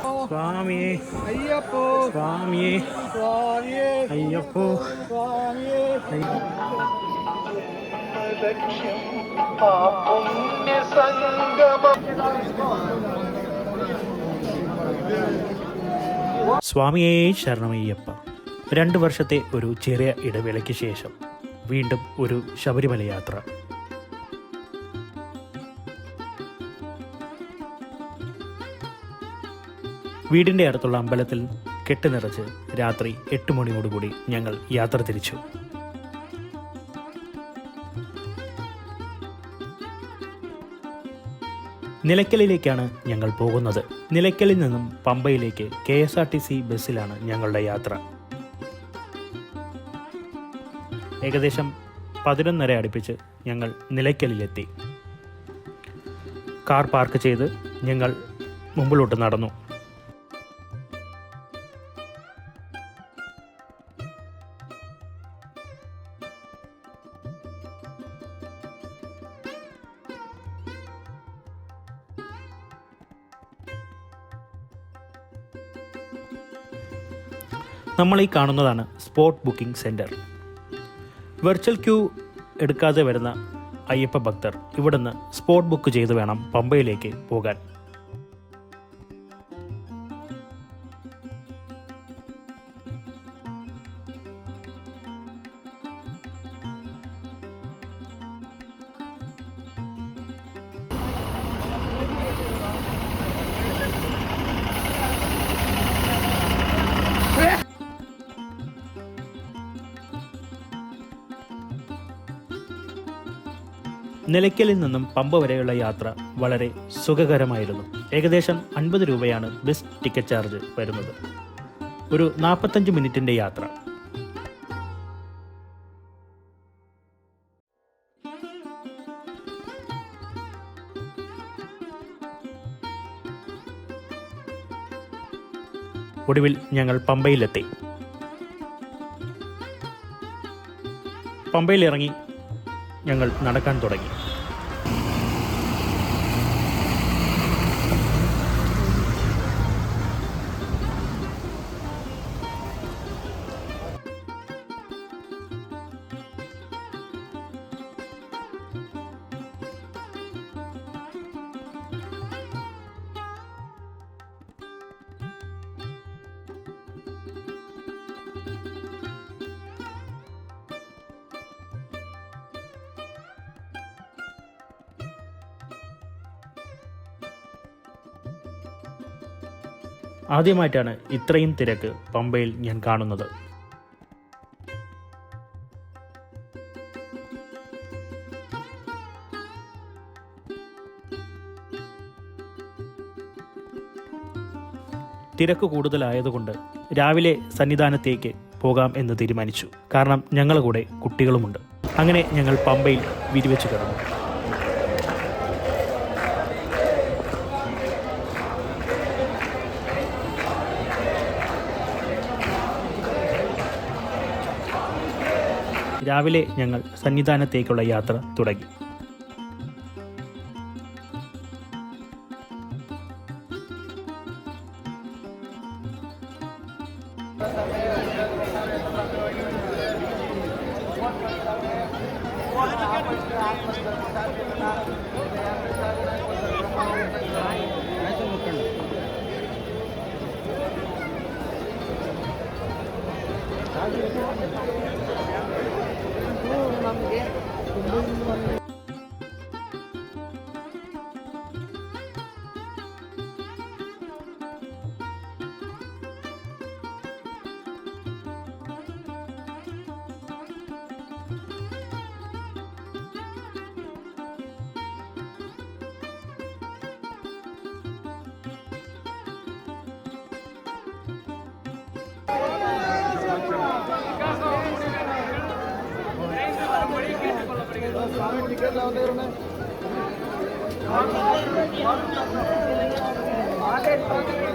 സ്വാമിയേ അയ്യപ്പോ. സ്വാമിയെ സ്വാമിയെ. അയ്യപ്പോ. സ്വാമിയെ. സ്വാമിയേ ശരണമയ്യപ്പ. രണ്ട് വർഷത്തെ ഒരു ചെറിയ ഇടവേളയ്ക്ക് ശേഷം വീണ്ടും ഒരു ശബരിമല യാത്ര. വീടിന്റെ അടുത്തുള്ള അമ്പലത്തിൽ കെട്ടുനിറച്ച് രാത്രി എട്ട് മണിയോടുകൂടി ഞങ്ങൾ യാത്ര തിരിച്ചു. നിലയ്ക്കലിലേക്കാണ് ഞങ്ങൾ പോകുന്നത്. നിലയ്ക്കലിൽ നിന്നും പമ്പയിലേക്ക് K S R T C ബസ്സിലാണ് ഞങ്ങളുടെ യാത്ര. ഏകദേശം പതിനൊന്നര അടുപ്പിച്ച് ഞങ്ങൾ നിലയ്ക്കലിലെത്തി. കാർ പാർക്ക് ചെയ്ത് ഞങ്ങൾ മുമ്പിലോട്ട് നടന്നു. നമ്മൾ ഈ കാണുന്നതാണ് spot booking centre virtual queue എടുക്കാതെ വരുന്ന അയ്യപ്പ ഭക്തർ ഇവിടുന്ന് സ്പോട്ട് ബുക്ക് ചെയ്ത് വേണം പമ്പയിലേക്ക് പോകാൻ. നിലയ്ക്കലിൽ നിന്നും പമ്പ വരെയുള്ള യാത്ര വളരെ സുഖകരമായിരുന്നു. ഏകദേശം അൻപത് രൂപയാണ് ബസ് ടിക്കറ്റ് ചാർജ് വരുന്നത്. ഒരു നാൽപ്പത്തഞ്ച് മിനിറ്റിന്റെ യാത്ര. ഒടുവിൽ ഞങ്ങൾ പമ്പയിലെത്തി. പമ്പയിൽ ഇറങ്ങി ഞങ്ങൾ നടക്കാൻ തുടങ്ങി ആദ്യമായിട്ടാണ് ഇത്രയും തിരക്ക് പമ്പയിൽ ഞാൻ കാണുന്നത്. തിരക്ക് കൂടുതലായതുകൊണ്ട് രാവിലെ സന്നിധാനത്തേക്ക് പോകാം എന്ന് തീരുമാനിച്ചു. കാരണം ഞങ്ങളുടെ കൂടെ കുട്ടികളുമുണ്ട്. അങ്ങനെ ഞങ്ങൾ പമ്പയിൽ വിരിവെച്ച് കിടന്നു. രാവിലെ ഞങ്ങൾ സന്നിധാനത്തേക്കുള്ള യാത്ര തുടങ്ങി. 아니 그런 게 너무 궁금한 게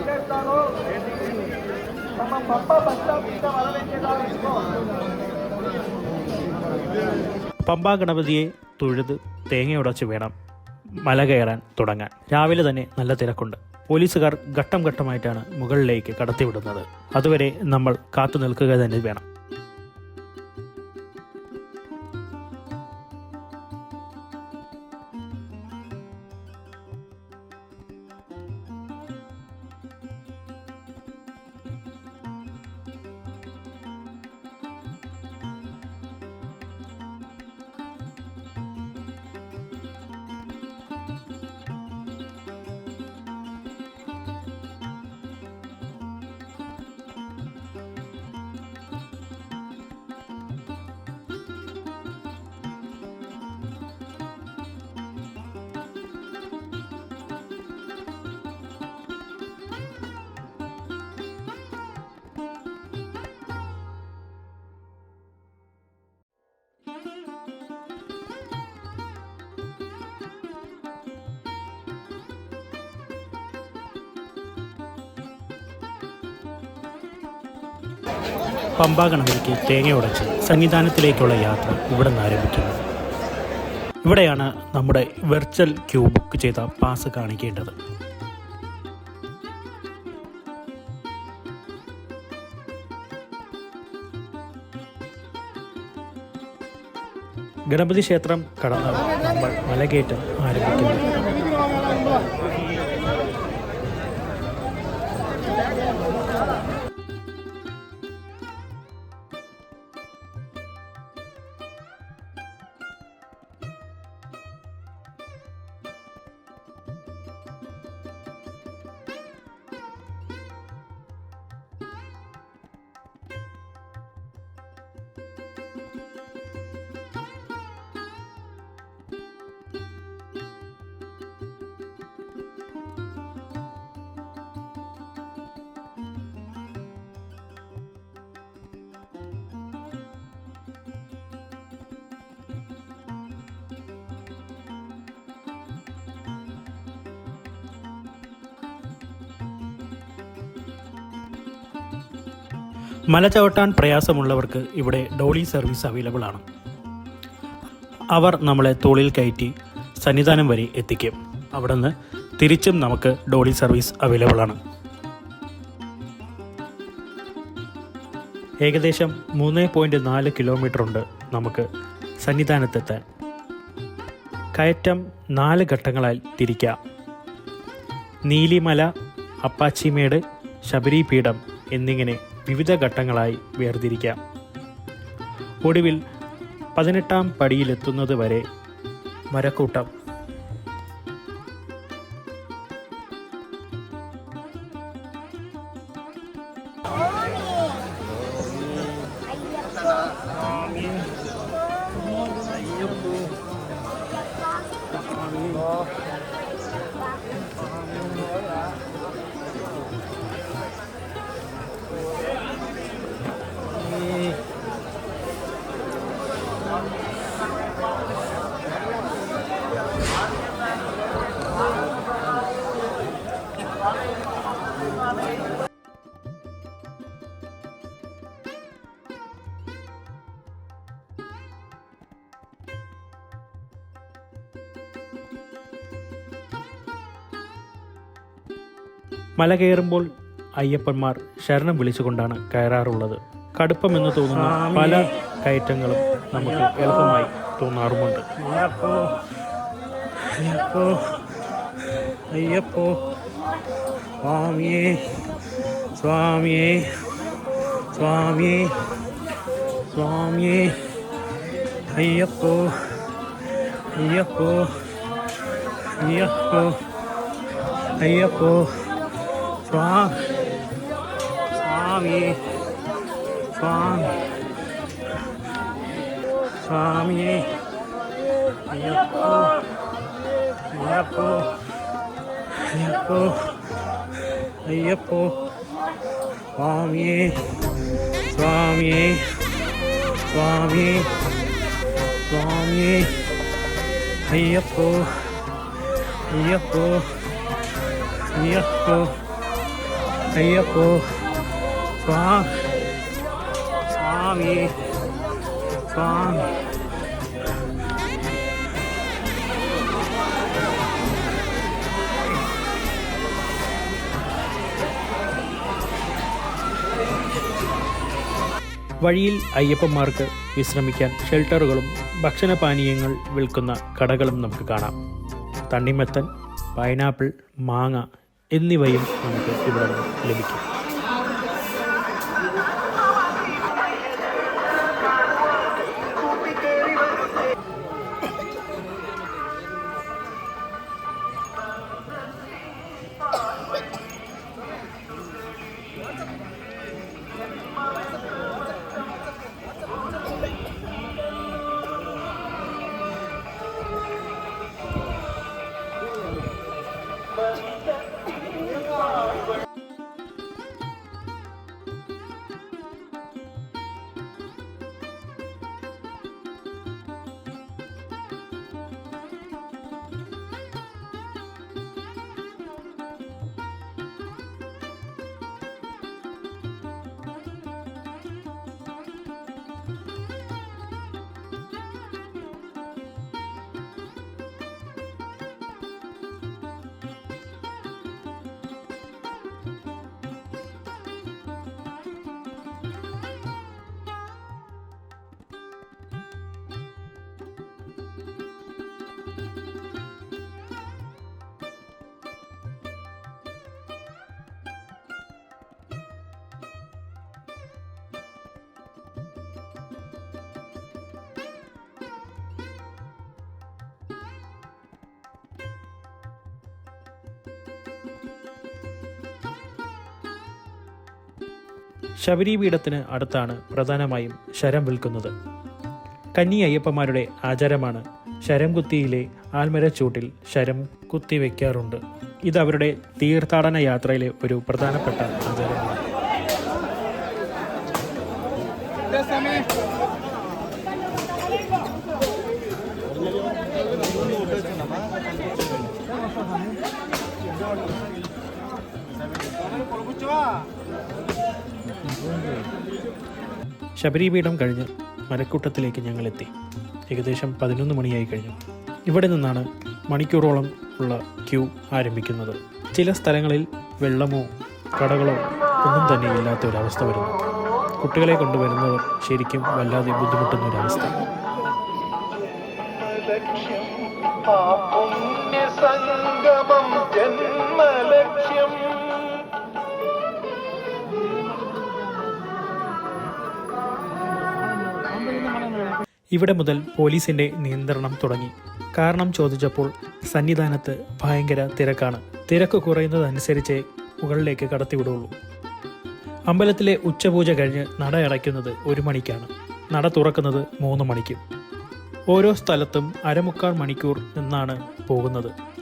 చేస్తారో പമ്പാ ഗണപതിയെ തൊഴുത് തേങ്ങയുടച്ച് വേണം മല കയറാൻ തുടങ്ങാൻ. രാവിലെ തന്നെ നല്ല തിരക്കുണ്ട്. പോലീസുകാർ ഘട്ടം ഘട്ടമായിട്ടാണ് മുകളിലേക്ക് കടത്തിവിടുന്നത്. അതുവരെ നമ്മൾ കാത്തു നിൽക്കുക തന്നെ വേണം. പമ്പാ ഗണപതിക്ക് തേങ്ങ ഉടച്ച് സന്നിധാനത്തിലേക്കുള്ള യാത്ര ഇവിടെ നിന്ന് ആരംഭിക്കുന്നു. ഇവിടെയാണ് നമ്മുടെ വെർച്വൽ ക്യൂ ബുക്ക് ചെയ്ത പാസ് കാണിക്കേണ്ടത്. ഗണപതി ക്ഷേത്രം കടന്ന് നമ്മൾ മലകയറ്റം ആരംഭിക്കുന്നു മല ചവിട്ടാൻ പ്രയാസമുള്ളവർക്ക് ഇവിടെ ഡോളി സർവീസ് അവൈലബിൾ ആണ്. അവർ നമ്മളെ തോളിൽ കയറ്റി സന്നിധാനം വരെ എത്തിക്കും. അവിടെ തിരിച്ചും നമുക്ക് ഡോളി സർവീസ് അവൈലബിൾ ആണ്. ഏകദേശം മൂന്ന് പോയിന്റ് നാല് കിലോമീറ്റർ ഉണ്ട് നമുക്ക് സന്നിധാനത്തെത്താൻ. കയറ്റം നാല് ഘട്ടങ്ങളായി തിരിക്കാം. നീലിമല അപ്പാച്ചിമേട് ശബരിപീഠം എന്നിങ്ങനെ വിവിധ ഘട്ടങ്ങളായി വേർതിരിക്കാം. ഒടുവിൽ പതിനെട്ടാം പടിയിലെത്തുന്നത് വരെ മരക്കൂട്ടം. മല കയറുമ്പോൾ അയ്യപ്പന്മാർ ശരണം വിളിച്ചുകൊണ്ടാണ് കയറാറുള്ളത്. കടുപ്പമെന്ന് തോന്നുന്ന പല കയറ്റങ്ങളും നമുക്ക് എളുപ്പമായി തോന്നാറുമുണ്ട്. അയ്യപ്പോ അയ്യപ്പോ സ്വാമിയേ സ്വാമിയേ സ്വാമിയേ സ്വാമിയേ അയ്യപ്പോ അയ്യപ്പോ അയ്യപ്പോ അയ്യപ്പോ. സ്വാ സ്വാമി സ്വാമി സ്വാമിയേ അയ്യപ്പോ അയ്യപ്പോ അയ്യപ്പോ അയ്യപ്പോ സ്വാമിയേ സ്വാമിയേ സ്വാമിയേ സ്വാമിയേ അയ്യപ്പോ അയ്യപ്പോ അയ്യപ്പോ സ്വാമി. സ്വാമി. വഴിയിൽ അയ്യപ്പന്മാർക്ക് വിശ്രമിക്കാൻ ഷെൽട്ടറുകളും ഭക്ഷണപാനീയങ്ങൾ വിൽക്കുന്ന കടകളും നമുക്ക് കാണാം. തണ്ണിമത്തൻ പൈനാപ്പിൾ മാങ്ങ എന്നിവയും നമുക്ക് ഇവിടെ ലഭിക്കും. ശബരിപീഠത്തിന് അടുത്താണ് പ്രധാനമായും ശരം വിൽക്കുന്നത്. കന്നി അയ്യപ്പന്മാരുടെ ആചാരമാണ് ശരം കുത്തിയിലെ ആൽമരച്ചൂട്ടിൽ ശരം കുത്തിവെക്കാറുണ്ട് ഇത് അവരുടെ തീർത്ഥാടന യാത്രയിലെ ഒരു പ്രധാനപ്പെട്ട ആചാരമാണ്. ശബരിപീഠം കഴിഞ്ഞ് ഞങ്ങൾ എത്തി ഏകദേശം പതിനൊന്ന് മണിയായി കഴിഞ്ഞു. ഇവിടെ നിന്നാണ് മണിക്കൂറോളം ഉള്ള ക്യൂ ആരംഭിക്കുന്നത്. ചില സ്ഥലങ്ങളിൽ വെള്ളമോ കടകളോ ഒന്നും തന്നെ ഇല്ലാത്ത ഒരവസ്ഥ വരുന്നു. കുട്ടികളെ കൊണ്ടുവരുന്നവർ ശരിക്കും വല്ലാതെ ബുദ്ധിമുട്ടുന്ന ഒരവസ്ഥ. ജന്മലക്ഷ്യം. ഇവിടെ മുതൽ പോലീസിന്റെ നിയന്ത്രണം തുടങ്ങി. കാരണം ചോദിച്ചപ്പോൾ സന്നിധാനത്ത് ഭയങ്കര തിരക്കാണ്. തിരക്ക് കുറയുന്നതനുസരിച്ച് മുകളിലേക്ക് കടത്തിവിടുള്ളൂ. അമ്പലത്തിലെ ഉച്ചപൂജ കഴിഞ്ഞ് നട അടയ്ക്കുന്നത് ഒരു മണിക്കാണ്. നട തുറക്കുന്നത് മൂന്ന് മണിക്കും. ഓരോ സ്ഥലത്തും അരമുക്കാൽ മണിക്കൂർ നിന്നാണ് പോകുന്നത്.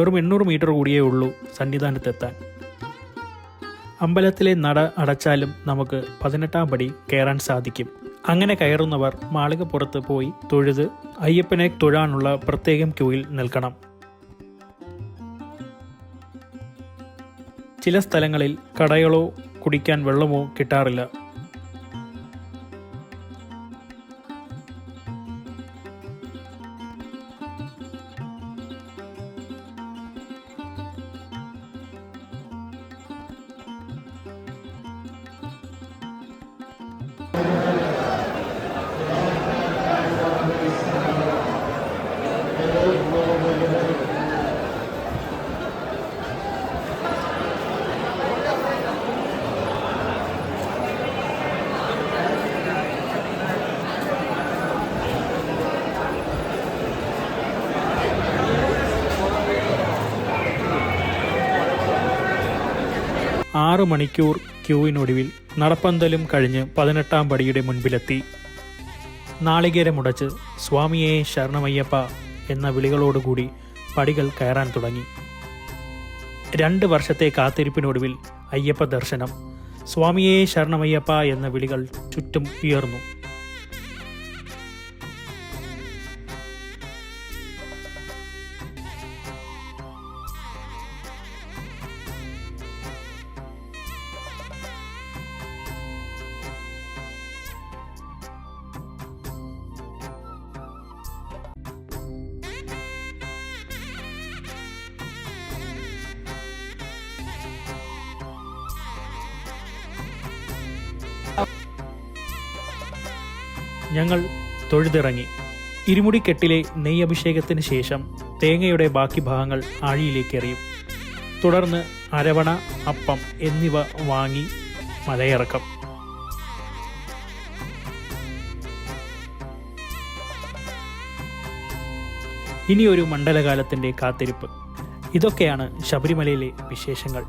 വെറും എണ്ണൂറ് മീറ്റർ കൂടിയേ ഉള്ളൂ സന്നിധാനത്തെത്താൻ. അമ്പലത്തിലെ നട അടച്ചാലും നമുക്ക് പതിനെട്ടാം പടി കയറാൻ സാധിക്കും. അങ്ങനെ കയറുന്നവർ മാളികപ്പുറത്ത് പോയി തൊഴുത് അയ്യപ്പനെ തൊഴാനുള്ള പ്രത്യേകം ക്യൂയിൽ നിൽക്കണം. ചില സ്ഥലങ്ങളിൽ കടകളോ കുടിക്കാൻ വെള്ളമോ കിട്ടാറില്ല. ആറ് മണിക്കൂർ ക്യൂവിനൊടുവിൽ നടപ്പന്തലും കഴിഞ്ഞ് പതിനെട്ടാം പടിയുടെ മുൻപിലെത്തി. നാളികേരമുടച്ച് സ്വാമിയെ ശരണമയ്യപ്പ എന്ന വിളികളോടുകൂടി പടികൾ കയറാൻ തുടങ്ങി. രണ്ട് വർഷത്തെ കാത്തിരിപ്പിനൊടുവിൽ അയ്യപ്പ ദർശനം സ്വാമിയെ ശരണമയ്യപ്പ എന്ന വിളികൾ ചുറ്റും ഉയർന്നു. ഞങ്ങൾ തൊഴുതിറങ്ങി. ഇരുമുടിക്കെട്ടിലെ നെയ്യഭിഷേകത്തിന് ശേഷം തേങ്ങയുടെ ബാക്കി ഭാഗങ്ങൾ ആഴിയിലേക്ക് എറിയും തുടർന്ന് അരവണ അപ്പം എന്നിവ വാങ്ങി മലയിറക്കം. ഇനിയൊരു മണ്ഡലകാലത്തിന്റെ കാത്തിരിപ്പ്. ഇതൊക്കെയാണ് ശബരിമലയിലെ വിശേഷങ്ങൾ.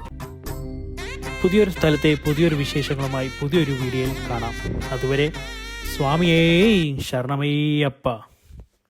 പുതിയൊരു സ്ഥലത്തെ പുതിയൊരു വിശേഷങ്ങളുമായി പുതിയൊരു വീഡിയോയിൽ കാണാം. അതുവരെ സ്വാമിയേ ശരണമയ്യപ്പ